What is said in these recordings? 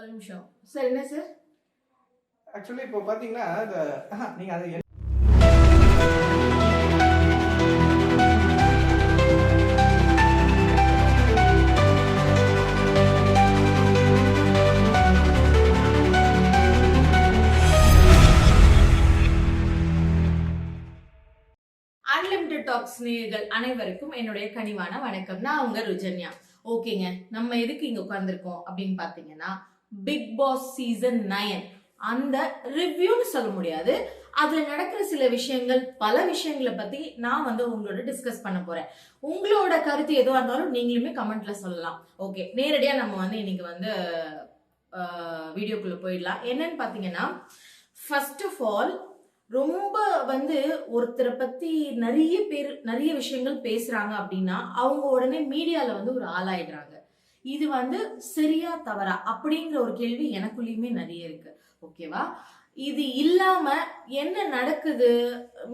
ஒரு நிமிஷம். சார் என்ன சார்? ஆக்சுவலி இப்போ பார்த்தீங்கன்னா இந்த ஆஹா, நீங்க அதை அன்லிமிட்டட் டாக்ஸ் அனைவருக்கும் என்னுடைய கனிவான வணக்கம். நான் உங்க ருஜன்யா. ஓகேங்க. நம்ம எதுக்கு இங்க உட்கார்ந்துருக்கோம் அப்படின்னு பாத்தீங்கன்னா பிக் பாஸ் சீசன் நயன் அந்த ரிவ்யூன்னு சொல்ல முடியாது. அதுல நடக்கிற சில விஷயங்கள் பல விஷயங்களை பத்தி நான் வந்து உங்களோட டிஸ்கஸ் பண்ண போறேன். உங்களோட கருத்து எதுவா இருந்தாலும் நீங்களுமே கமெண்ட்ல சொல்லலாம். ஓகே நேரடியா நம்ம வந்து இன்னைக்கு வந்து வீடியோக்குள்ள போயிடலாம். என்னன்னு பாத்தீங்கன்னா ஃபர்ஸ்ட் ஆஃப் ஆல் ரொம்ப வந்து ஒருத்தரை பத்தி நிறைய பேர் நிறைய விஷயங்கள் பேசுறாங்க அப்படின்னா அவங்க உடனே மீடியால வந்து ஒரு ஆளாயிடுறாங்க. இது வந்து சரியா தவறா அப்படிங்கிற ஒரு கேள்வி எனக்குள்ளேயுமே நிறைய இருக்கு. ஓகேவா? இது இல்லாம என்ன நடக்குது?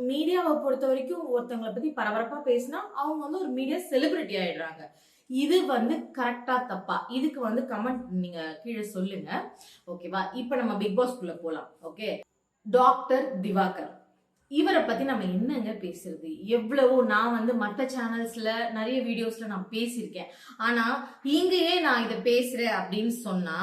மீடியாவை பொறுத்த வரைக்கும் ஒருத்தவங்களை பத்தி பரபரப்பா பேசினா அவங்க வந்து ஒரு மீடியா செலிபிரிட்டி ஆயிடுறாங்க. இது வந்து கரெக்டா தப்பா? இதுக்கு வந்து கமெண்ட் நீங்க கீழே சொல்லுங்க. ஓகேவா? இப்போ நம்ம பிக் பாஸ்க்குள்ள போலாம். ஓகே? டாக்டர் திவாகர். இவரை பத்தி நம்ம என்னங்க பேசுறது? எவ்வளவோ நான் வந்து மற்ற சேனல்ஸ்ல நிறைய வீடியோஸ்ல நான் பேசியிருக்கேன். ஆனா இங்கேயே நான் இதை பேசுறேன் அப்படின்னு சொன்னா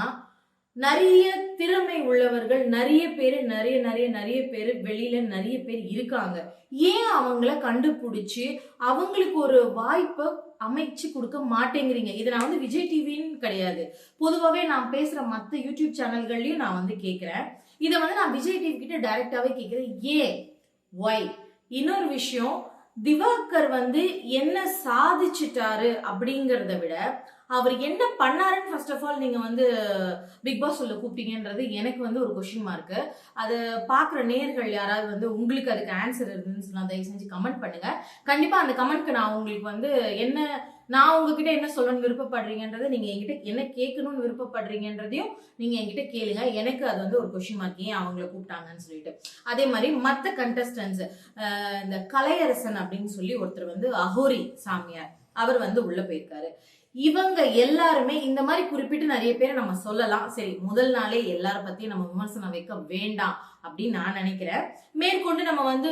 நிறைய திறமை உள்ளவர்கள் நிறைய பேர் நிறைய நிறைய நிறைய பேர் வெளியில நிறைய பேர் இருக்காங்க. ஏன் அவங்கள கண்டுபிடிச்சு அவங்களுக்கு ஒரு வாய்ப்பை அமைச்சு கொடுக்க மாட்டேங்கிறீங்க? இதை நான் வந்து விஜய் டிவின்னு கிடையாது. பொதுவாகவே நான் பேசுகிற மற்ற யூடியூப் சேனல்கள்லையும் நான் வந்து கேட்குறேன் இதை வந்து நான் விஜய் டிவி கிட்ட டைரெக்டாகவே கேட்குறேன் ஏன்? ஒய் இன்னொரு விஷயம் திவாகர் வந்து என்ன சாதிச்சிட்டாரு அப்படிங்கறத விட அவர் என்ன பண்ணாருன்னு ஃபர்ஸ்ட் ஆஃப் ஆல் நீங்க வந்து பிக் பாஸ் சொல்ல கூப்பிட்டீங்கன்றது எனக்கு வந்து ஒரு கொஷின் மார்க்கு அது பார்க்குற நேர்கள் யாராவது வந்து உங்களுக்கு அதுக்கு ஆன்சர் இருக்குன்னு சொன்னா தயவு செஞ்சு கமெண்ட் பண்ணுங்க. கண்டிப்பா அந்த கமெண்ட்க்கு நான் உங்களுக்கு வந்து என்ன நான் உங்ககிட்ட என்ன சொல்லணும்னு விருப்பப்படுறீங்கன்றதை நீங்க என்கிட்ட என்ன கேட்கணும்னு விருப்பப்படுறீங்கன்றதையும் நீங்க என்கிட்ட கேளுங்க. எனக்கு அது வந்து ஒரு கொஷின் மார்க் ஏன் அவங்கள கூப்பிட்டாங்கன்னு சொல்லிட்டு. அதே மாதிரி மற்ற கண்டஸ்டன்ஸ் இந்த கலையரசன் அப்படின்னு சொல்லி ஒருத்தர் வந்து அகோரி சாமியார் அவர் வந்து உள்ள போயிருக்காரு. இவங்க எல்லாருமே இந்த மாதிரி குறிப்பிட்டு நிறைய பேரை நம்ம சொல்லலாம். சரி முதல் நாளே எல்லார பத்தியும் நம்ம விமர்சனம் வைக்க வேண்டாம் அப்படின்னு நான் நினைக்கிறேன். மேற்கொண்டு நம்ம வந்து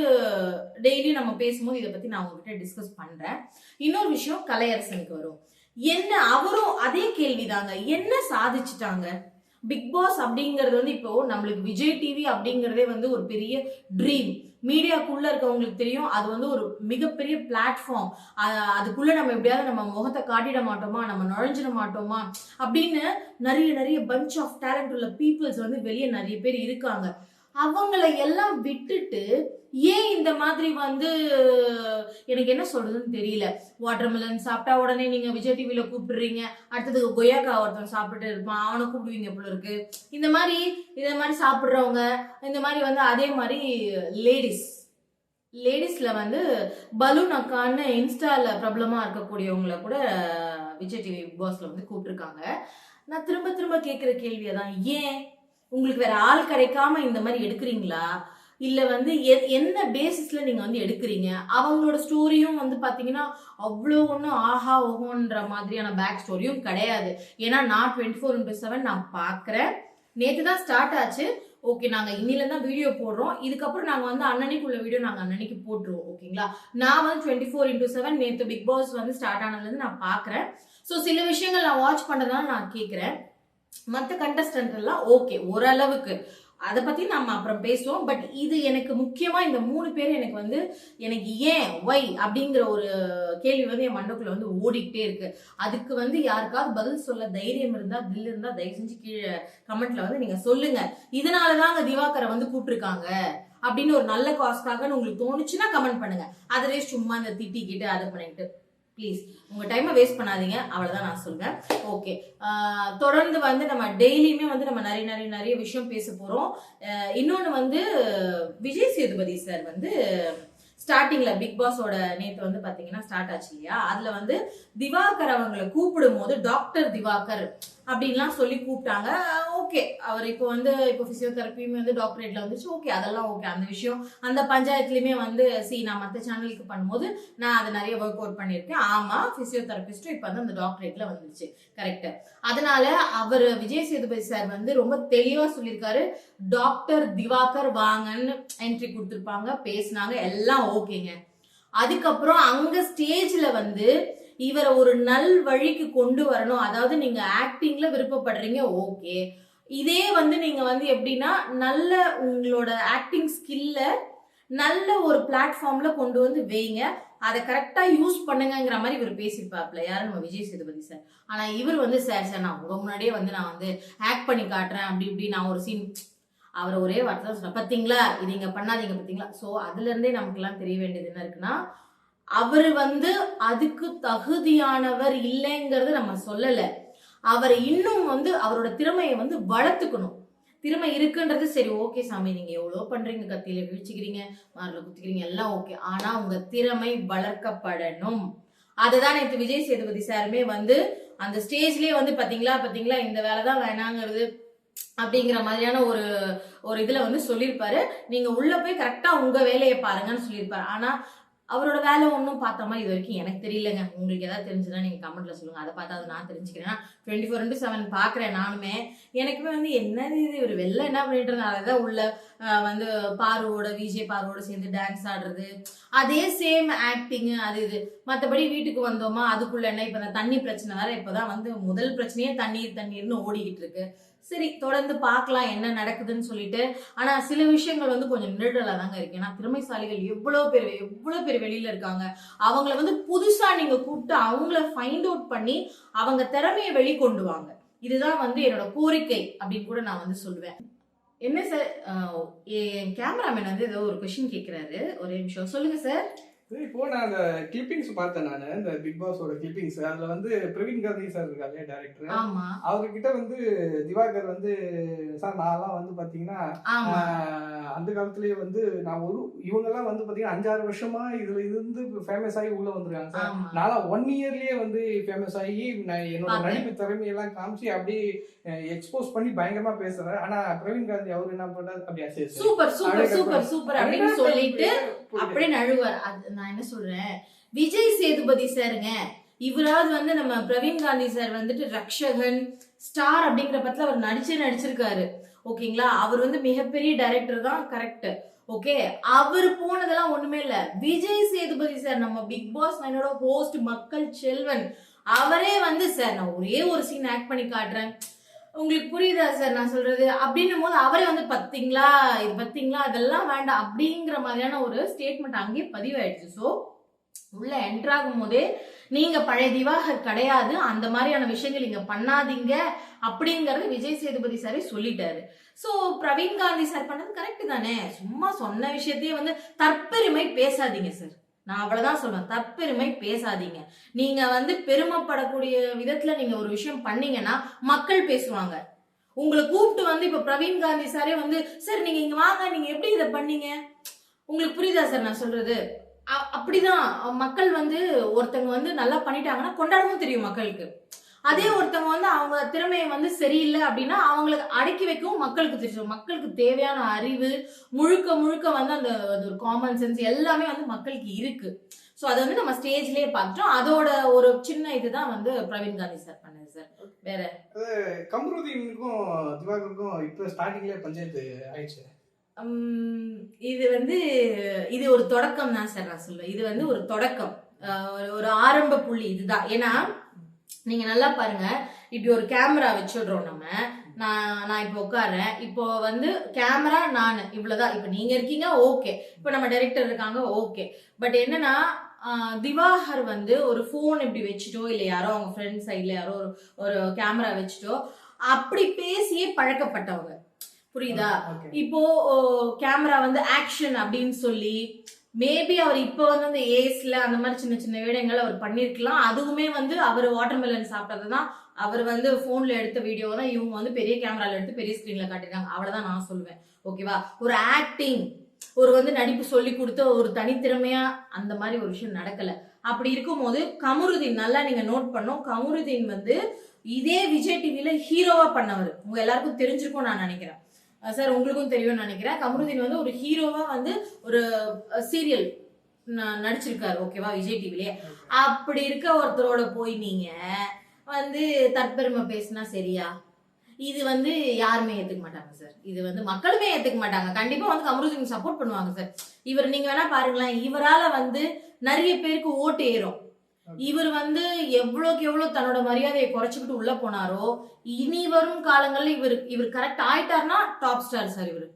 டெய்லி நம்ம பேசும்போது இதை பத்தி நான் உங்ககிட்ட டிஸ்கஸ் பண்றேன். இன்னொரு விஷயம் கலையரசனுக்கு வரும். என்ன அவரும் அதே கேள்விதாங்க. என்ன சாதிச்சிட்டாங்க? பிக் பாஸ் அப்படிங்கிறது வந்து இப்போ நம்மளுக்கு விஜய் டிவி அப்படிங்கிறதே வந்து ஒரு பெரிய ட்ரீம் மீடியாக்குள்ளே இருக்கவங்களுக்கு தெரியும். அது வந்து ஒரு மிகப்பெரிய பிளாட்ஃபார்ம் அதுக்குள்ளே நம்ம எப்படியாவது நம்ம முகத்தை காட்டிட மாட்டோமா? நம்ம நுழைஞ்சிட மாட்டோமா? அப்படின்னு நிறைய நிறைய பஞ்ச் ஆஃப் டேலண்ட் உள்ள பீப்புள்ஸ் வந்து வெளியே நிறைய பேர் இருக்காங்க. அவங்கள எல்லாம் விட்டுட்டு ஏன் இந்த மாதிரி வந்து எனக்கு என்ன சொல்றதுன்னு தெரியல. வாட்டர்மெலன் சாப்பிட்டா உடனே நீங்க விஜய் டிவில கூப்பிடுறீங்க. அடுத்தது கொய்யாக்கா ஒருத்தன் சாப்பிட்டு இருப்பான். அவனை கூப்பிடுவீங்க போல இருக்கு. இந்த மாதிரி இந்த மாதிரி சாப்பிட்றவங்க இந்த மாதிரி வந்து அதே மாதிரி லேடிஸ் லேடிஸ்ல வந்து பலூன் அக்கான்னு இன்ஸ்டால பிரபலமா இருக்கக்கூடியவங்கள கூட விஜய் டிவி பிக் பாஸ்ல வந்து கூப்பிட்டுருக்காங்க. நான் திரும்ப திரும்ப கேட்குற கேள்வியை தான் ஏன்? உங்களுக்கு வேற ஆள் கிடைக்காம இந்த மாதிரி எடுக்கிறீங்களா? இல்ல வந்து எ- என்ன பேசிஸ்ல நீங்க வந்து எடுக்கிறீங்க? அவங்களோட ஸ்டோரியும் வந்து பாத்தீங்கன்னா அவ்வளோ ஒன்றும் ஆஹா ஓஹோன்ற மாதிரியான பேக் ஸ்டோரியும் கிடையாது. ஏன்னா நான் டுவெண்ட்டி ஃபோர் இன்டூ செவன் நான் பார்க்குறேன் நேற்று தான் ஸ்டார்ட் ஆச்சு. ஓகே நாங்கள் இன்னில தான் வீடியோ போடுறோம். இதுக்கப்புறம் நாங்கள் வந்து அன்னன்னைக்குள்ள வீடியோ நாங்கள் அன்னன்னைக்கு போட்டுருவோம் ஓகேங்களா நான் வந்து டுவெண்ட்டி ஃபோர் இன்டூ செவன் நேற்று பிக் பாஸ் வந்து ஸ்டார்ட் ஆனதுலேருந்து நான் பார்க்குறேன் ஸோ சில விஷயங்கள் நான் வாட்ச் பண்ணுறதுனால நான் கேட்குறேன் மற்ற கண்டஸ்டன்ட் எல்லாம் ஓகே ஓரளவுக்கு. அதை பற்றி நம்ம அப்புறம் பேசுவோம். பட் இது எனக்கு முக்கியமாக இந்த மூணு பேர் எனக்கு வந்து எனக்கு ஏன் ஒய் அப்படிங்கிற ஒரு கேள்வி வந்து என் மண்டக்குள்ள வந்து ஓடிக்கிட்டே இருக்கு. அதுக்கு வந்து யாருக்காவது பதில் சொல்ல தைரியம் இருந்தா தில் இருந்தா தயவு செஞ்சு கீழே கமெண்ட்ல வந்து நீங்க சொல்லுங்க. இதனாலதாங்க திவாகரை வந்து கூப்பிட்டுருக்காங்க அப்படின்னு ஒரு நல்ல காஸ்டாக உங்களுக்கு தோணுச்சுன்னா கமெண்ட் பண்ணுங்க. அதவே சும்மா இந்த திட்டிக்கிட்டு அதை பண்ணிட்டு ப்ளீஸ் உங்கள் டைமை வேஸ்ட் பண்ணாதீங்க. அவ்வளோதான் நான் சொல்வேன் ஓகே தொடர்ந்து வந்து நம்ம டெய்லியுமே வந்து நம்ம நிறைய நிறைய நிறைய விஷயம் பேச போகிறோம் இன்னொன்று வந்து விஜய் சேதுபதி சார் வந்து ஸ்டார்டிங்கில் பிக் பாஸோட நேற்று வந்து பார்த்தீங்கன்னா ஸ்டார்ட் ஆச்சு இல்லையா? அதில் வந்து திவாகர் அவங்களை கூப்பிடும் போது டாக்டர் திவாகர் அப்படின்லாம் சொல்லி கூப்பிட்டாங்க. ஓகே. அவர் இப்போ வந்து இப்போ பிசியோதெரப்பியுமே வந்து டாக்டரேட்ல வந்துச்சு. ஓகே அதெல்லாம் ஓகே. அந்த விஷயம் அந்த பஞ்சாயத்துலயுமே வந்து சி நான் மற்ற சேனலுக்கு பண்ணும்போது நான் அதை நிறைய ஒர்க் அவுட் பண்ணியிருக்கேன். ஆமா பிசியோதெரபிஸ்டும் இப்போ வந்து அந்த டாக்டரேட்ல வந்துச்சு கரெக்டு அதனால அவர் விஜய் சேதுபதி சார் வந்து ரொம்ப தெளிவா சொல்லியிருக்காரு. டாக்டர் திவாகர் வாங்கன்னு என்ட்ரி கொடுத்துருப்பாங்க பேசினாங்க எல்லாம் ஓகேங்க. அதுக்கப்புறம் அங்க ஸ்டேஜ்ல வந்து இவரை ஒரு நல் வழிக்கு கொண்டு வரணும். அதாவது நீங்க ஆக்டிங்ல விருப்பப்படுறீங்க ஓகே இதே வந்து நீங்க வந்து எப்படின்னா நல்ல உங்களோட ஆக்டிங் ஸ்கில்ல நல்ல ஒரு பிளாட்ஃபார்ம்ல கொண்டு வந்து வைங்க. அதை கரெக்டா யூஸ் பண்ணுங்கங்கிற மாதிரி இவர் பேசியிருப்பாப்ல யாரும் நம்ம விஜய் சேதுபதி சார். ஆனா இவர் வந்து சார் சார் நான் உங்க முன்னாடியே வந்து நான் வந்து ஆக்ட் பண்ணி காட்டுறேன். அப்படி இப்படி நான் ஒரு சீன் அவர் ஒரே வார்த்தை தான் சொன்னேன் பார்த்தீங்களா இது இங்கே பண்ணாதீங்க பார்த்தீங்களா ஸோ அதுலேருந்தே நமக்கெல்லாம் தெரிய வேண்டியது என்ன இருக்குன்னா அவர் வந்து அதுக்கு தகுதியானவர் இல்லைங்கிறத நம்ம சொல்லலை. அவர் இன்னும் வந்து அவரோட திறமையை வந்து வளர்த்துக்கணும். திறமை இருக்குன்றது சரி ஓகே சாமி நீங்க எவ்வளோ பண்றீங்க? கத்தியில வீழ்ச்சிக்கிறீங்க மாரில் குத்திக்கிறீங்க எல்லாம் ஓகே. ஆனா உங்க திறமை வளர்க்கப்படணும். அதுதான் நேற்று விஜய் சேதுபதி சாருமே வந்து அந்த ஸ்டேஜ்லயே வந்து பாத்தீங்களா பாத்தீங்களா இந்த வேலை தான் வேணாங்கிறது அப்படிங்கிற மாதிரியான ஒரு ஒரு இதுல வந்து சொல்லியிருப்பாரு. நீங்க உள்ள போய் கரெக்டா உங்க வேலையை பாருங்கன்னு சொல்லியிருப்பாரு. ஆனா அவரோட வேலை ஒன்றும் பார்த்த மாதிரி இது வரைக்கும் எனக்கு தெரியலங்க. உங்களுக்கு எதாவது தெரிஞ்சுன்னா நீங்கள் கமெண்ட்ல சொல்லுங்க. அதை பார்த்தா அது நான் தெரிஞ்சுக்கிறேன். டுவெண்ட்டி ஃபோர் இன்ட்டு செவன் பார்க்குறேன் நானுமே. எனக்குமே வந்து என்னது இது? ஒரு வெளில என்ன பண்ணிட்டு இருந்தா அதான் உள்ள வந்து பாருவோட விஜய் பாருவோட சேர்ந்து டான்ஸ் ஆடுறது. அதே சேம் ஆக்டிங் அது இது. மற்றபடி வீட்டுக்கு வந்தோமா அதுக்குள்ள என்ன? இப்போ இந்த தண்ணி பிரச்சனை வேற இப்போதான் வந்து முதல் பிரச்சனையே தண்ணீர் தண்ணீர்னு ஓடிக்கிட்டு இருக்கு. சரி தொடர்ந்து பார்க்கலாம் என்ன நடக்குதுன்னு சொல்லிட்டு. ஆனா சில விஷயங்கள் வந்து கொஞ்சம் நிழலாக தாங்க இருக்கு. ஏன்னா திறமைசாலிகள் எவ்வளோ பேர் எவ்வளோ பேர் வெளியில இருக்காங்க. அவங்கள வந்து புதுசா நீங்க கூப்பிட்டு அவங்கள ஃபைண்ட் அவுட் பண்ணி அவங்க திறமையை வெளிக்கொண்டு வாங்க. இதுதான் வந்து என்னோட கோரிக்கை அப்படின்னு கூட நான் வந்து சொல்லுவேன். என்ன சார்? என் கேமராமேன் வந்து ஏதோ ஒரு கொஷின் கேட்குறாரு ஒரே நிமிஷம். சொல்லுங்க சார். இப்போ நான் அந்த கிளிப்பிங்ஸ் பார்த்தேன் நான் இந்த பிக் பாஸோட கிளிப்பிங்ஸ் அதுல வந்து பிரவீன் காந்தி சார் இருக்காரு டேரக்டர் ஆமா. அவர்கிட்ட வந்து திவாகர் வந்து சார் நான்லாம் வந்து பாத்தீங்கன்னா அந்த காலத்திலேயே வந்து நான் ஒரு இவங்கெல்லாம் வந்து பாத்தீங்கன்னா அஞ்சாறு வருஷமா இதுல இருந்து ஃபேமஸ் ஆகி உள்ள வந்திருக்காங்க சார் நான்லாம் ஒன் இயர்லயே வந்து ஃபேமஸ் ஆகி நான் என்னோட. நடிப்பு திறமையெல்லாம் காமிச்சு அப்படியே எக்ஸ்போஸ் பண்ணி பயங்கரமா பேசுறேன் ஆனா பிரவீன் காந்தி அவர் என்ன பண்றாரு? அப்படியா. சூப்பர் சூப்பர் சூப்பர் சூப்பர் அப்படின்னு சொல்லிட்டு. அப்படியே நழுவார் அது நான் என்ன சொல்றேன்? விஜய் சேதுபதி சாருங்க இவராவது வந்து நம்ம பிரவீன் காந்தி சார் வந்துட்டு ரக்ஷகன் ஸ்டார் அப்படிங்கிற படத்துல அவர் நடிச்சே நடிச்சிருக்காரு. ஓகேங்களா? அவர் வந்து மிகப்பெரிய டைரக்டர் தான் கரெக்ட் ஓகே? அவர் போனதெல்லாம் ஒண்ணுமே இல்ல. விஜய் சேதுபதி சார் நம்ம பிக் பாஸ் நைனோட ஹோஸ்ட் மக்கள் செல்வன். அவரே வந்து சார் நான் ஒரே ஒரு சீன் ஆக்ட் பண்ணி காட்டுறேன். உங்களுக்கு புரியுதா சார் நான் சொல்றது அப்படின்னும் போது அவரே வந்து பத்திங்களா? இது பத்திங்களா? அதெல்லாம் வேண்டாம். அப்படிங்கிற மாதிரியான ஒரு ஸ்டேட்மெண்ட் அங்கேயே பதிவாயிடுச்சு. ஸோ உள்ள என்டர் ஆகும் போதே நீங்க பழைய திவாகர் கிடையாது. அந்த மாதிரியான விஷயங்கள் நீங்க பண்ணாதீங்க. அப்படிங்கறது விஜய் சேதுபதி சாரே சொல்லிட்டாரு. சோ பிரவீன் காந்தி சார் பண்ணது கரெக்ட் தானே? சும்மா சொன்ன விஷயத்தையே வந்து தற்பெருமை பேசாதீங்க சார் நான் அவ்வளவுதான் சொல்லுவேன். தற்பெருமை பேசாதீங்க. நீங்க வந்து பெருமைப்படக்கூடிய விதத்துல நீங்க ஒரு விஷயம் பண்ணீங்கன்னா மக்கள் பேசுவாங்க. உங்களை கூப்பிட்டு வந்து இப்ப பிரவீன் காந்தி சாரே வந்து சார் நீங்க இங்க வாங்க நீங்க எப்படி இதை பண்ணீங்க? உங்களுக்கு புரியுதா சார் நான் சொல்றது? அப்படிதான். மக்கள் வந்து ஒருத்தங்க வந்து நல்லா பண்ணிட்டாங்கன்னா கொண்டாடவும் தெரியும் மக்களுக்கு. அதே ஒருத்தவங்க வந்து அவங்க திறமையை வந்து சரியில்லை அப்படின்னா அவங்களுக்கு அடக்கி வைக்கவும் மக்களுக்கு தெரியும். மக்களுக்கு தேவையான அறிவு முழுக்க முழுக்க வந்து அந்த அது ஒரு காமன் சென்ஸ் எல்லாமே வந்து மக்களுக்கு இருக்கு. ஸோ அதை வந்து நம்ம ஸ்டேஜ்லயே பார்த்துட்டோம். அதோட ஒரு சின்ன இதுதான் வந்து பிரவீன் காந்தி சார் பண்ணது சார் வேற? கமருதீனுக்கும் திவாகருக்கும் இப்போ ஸ்டார்டிங்லேயே பஞ்சாயத்து ஆயிடுச்சு. இது வந்து இது ஒரு தொடக்கம் தான் சார் நான் சொல்லுவேன் இது வந்து ஒரு தொடக்கம். ஒரு ஆரம்ப புள்ளி இதுதான். ஏன்னா நீங்க நல்லா பாருங்க. இப்படி ஒரு கேமரா வச்சுடுறோம் நம்ம. நான் நான் இப்போ உட்கார்றேன். இப்போ வந்து கேமரா நான். இவ்வளவுதான். இப்போ நீங்க இருக்கீங்க ஓகே இப்போ நம்ம டைரக்டர் இருக்காங்க ஓகே பட் என்னன்னா திவாகர் வந்து ஒரு ஃபோன் இப்படி வச்சுட்டோ இல்லை யாரோ அவங்க ஃப்ரெண்ட் சைட்ல யாரோ ஒரு ஒரு கேமரா வச்சுட்டோ அப்படி பேசியே பழக்கப்பட்டவங்க. புரியுதா? இப்போ கேமரா வந்து ஆக்ஷன் அப்படின்னு சொல்லி மேபி அவர் இப்போ வந்து அந்த ஏஸ்ல அந்த மாதிரி சின்ன சின்ன வேடங்கள் அவர் பண்ணிருக்கலாம். அதுவுமே வந்து அவர் வாட்டர்மெலன் சாப்பிட்டது தான் அவர் வந்து போன்ல எடுத்த வீடியோ தான். இவங்க வந்து பெரிய கேமரால எடுத்து பெரிய ஸ்கிரீன்ல காட்டிருக்காங்க அவ்வளவுதான் நான் சொல்லுவேன். ஓகேவா ஒரு ஆக்டிங் ஒரு வந்து நடிப்பு சொல்லி கொடுத்த ஒரு தனித்திறமையா அந்த மாதிரி ஒரு விஷயம் நடக்கல. அப்படி இருக்கும்போது கமருதீன் நல்லா நீங்க நோட் பண்ணோம் கமருதீன் வந்து இதே விஜய் டிவில ஹீரோவா பண்ணவர். உங்க எல்லாருக்கும் தெரிஞ்சிருக்கும் நான் நினைக்கிறேன். சார் உங்களுக்கும் தெரியும்னு நினைக்கிறேன். கமருதீன் வந்து ஒரு ஹீரோவா வந்து ஒரு சீரியல் நடிச்சிருக்காரு. ஓகேவா? விஜய் டிவிலே அப்படி இருக்க ஒருத்தரோட போய் நீங்க வந்து தற்பெருமை பேசினா சரியா? இது வந்து யாருமே ஏத்துக்க மாட்டாங்க சார். இது வந்து மக்களுமே ஏத்துக்க மாட்டாங்க. கண்டிப்பா வந்து கமருதீன் சப்போர்ட் பண்ணுவாங்க சார். இவர் நீங்க வேணா பாருங்களேன். இவரால வந்து நிறைய பேருக்கு ஓட்டு ஏறும். இவர் வந்து எவ்வளவுக்கு எவ்வளவு தன்னோட மரியாதையை குறைச்சிக்கிட்டு உள்ள போனாரோ இனி வரும் காலங்கள்ல இவர் இவர் கரெக்ட் ஆயிட்டாருன்னா டாப் ஸ்டார் சார் இவர்.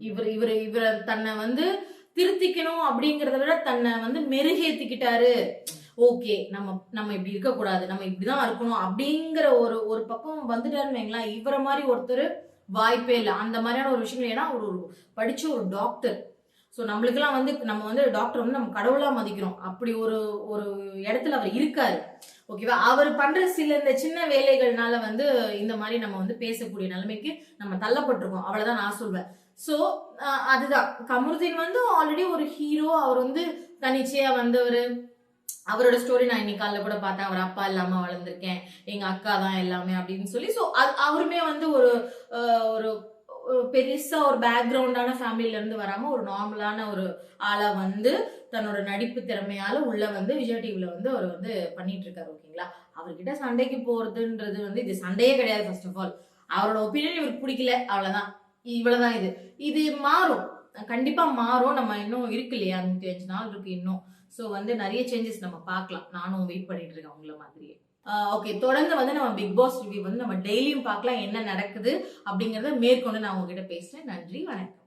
இவர் இவர் இவர் தன்னை வந்து திருத்திக்கணும் அப்படிங்கறத விட தன்னை வந்து மெருகேத்திக்கிட்டாரு. ஓகே நம்ம நம்ம இப்படி இருக்கக்கூடாது நம்ம இப்படிதான் இருக்கணும் அப்படிங்கிற ஒரு ஒரு பக்கம் வந்துட்டாருன்னு வைங்களேன் இவரை மாதிரி ஒருத்தர் வாய்ப்பே இல்லை. அந்த மாதிரியான ஒரு விஷயம் ஏன்னா ஒரு படிச்ச ஒரு டாக்டர் ஸோ நம்மளுக்கெல்லாம் வந்து நம்ம வந்து டாக்டர் வந்து நம்ம கடவுளாக மதிக்கிறோம். அப்படி ஒரு ஒரு இடத்துல அவர் இருக்காரு. ஓகேவா அவர் பண்ணுற சில இந்த சின்ன வேலைகள்னால வந்து இந்த மாதிரி நம்ம வந்து பேசக்கூடிய நிலைமைக்கு நம்ம தள்ளப்பட்டிருக்கோம். அவ்வளோதான் நான் சொல்வேன். ஸோ அதுதான். கமருதீன் வந்து ஆல்ரெடி ஒரு ஹீரோ அவர் வந்து தனிச்சையாக வந்தவர். அவரோட ஸ்டோரி நான் இன்னைக்கு காலைல கூட பார்த்தேன். அவர் அப்பா இல்லாம வளர்ந்துருக்கேன். எங்க அக்கா தான் எல்லாமே அப்படின்னு சொல்லி. ஸோ அவருமே வந்து ஒரு ஒரு பெருசா ஒரு பேக்ரவுண்டான ஃபேமிலில இருந்து வராம ஒரு நார்மலான ஒரு ஆளா வந்து தன்னோட நடிப்பு திறமையால உள்ள வந்து விஜய் டிவில வந்து அவர் வந்து பண்ணிட்டு இருக்காரு ஓகேங்களா அவர்கிட்ட சண்டைக்கு போறதுன்றது வந்து இது சண்டையே கிடையாது ஃபர்ஸ்ட் ஆஃப் ஆல் அவரோட ஒப்பீனியன் இவருக்கு பிடிக்கல அவ்வளவுதான். இவ்வளவுதான் இது. இது மாறும். கண்டிப்பா மாறும். நம்ம இன்னும் இருக்கு இல்லையா? நூத்தி அஞ்சு நாள் இருக்கு இன்னும். ஸோ வந்து நிறைய சேஞ்சஸ் நம்ம பார்க்கலாம். நானும் வெயிட் பண்ணிட்டு இருக்கேன் உங்களை மாதிரியே. ஓகே தொடர்ந்து வந்து நம்ம பிக் பாஸ் ரிவ்யூ வந்து நம்ம டெய்லியும் பார்க்கலாம் என்ன நடக்குது அப்படிங்கறத மேற்கொண்டு நான் உங்ககிட்ட பேசுறேன். நன்றி வணக்கம்.